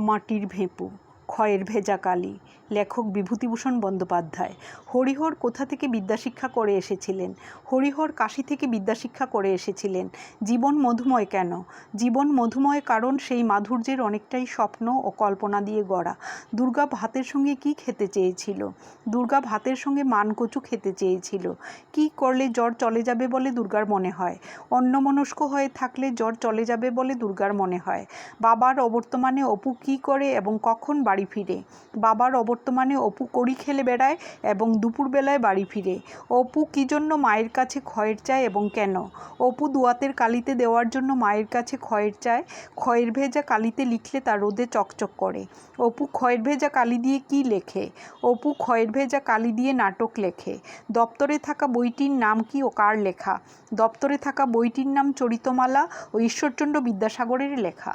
মাটির ভেঁপু। ক্ষয়ের ভেজা কালি। লেখক বিভূতিভূষণ বন্দ্যোপাধ্যায়। হরিহর কোথা থেকে বিদ্যাশিক্ষা করে এসেছিলেন? হরিহর কাশি থেকে বিদ্যাশিক্ষা করে এসেছিলেন। জীবন মধুময় কেন? জীবন মধুময় কারণ সেই মাধুর্যের অনেকটাই স্বপ্ন ও কল্পনা দিয়ে গড়া। দুর্গা ভাতের সঙ্গে কি খেতে চেয়েছিল? দুর্গা ভাতের সঙ্গে মানকচু খেতে চেয়েছিল। কি করলে জ্বর চলে যাবে বলে দুর্গার মনে হয়? অন্যমনস্ক হয়ে থাকলে জ্বর চলে যাবে বলে দুর্গার মনে হয়? বাবার অবর্তমানে অপু কী করে এবং কখন বাড়ি ফিরে। বাবার অবর্তমানে অপু কড়ি খেলে বেড়ায় এবং দুপুরবেলায় বাড়ি ফিরে। অপু কী জন্য মায়ের কাছে খয়ের চায় এবং কেন? অপু দুয়াতের কালিতে দেওয়ার জন্য মায়ের কাছে খয়ের চায়। খয়ের ভেজা কালিতে লিখলে তা রোদে চকচক করে। অপু খয়ের ভেজা কালি দিয়ে কি লেখে? অপু খয়ের ভেজা কালি দিয়ে নাটক লেখে। দপ্তরে থাকা বইটির নাম কি ও কার লেখা? দপ্তরে থাকা বইটির নাম চরিতমালা ও ঈশ্বরচন্দ্র বিদ্যাসাগরের লেখা।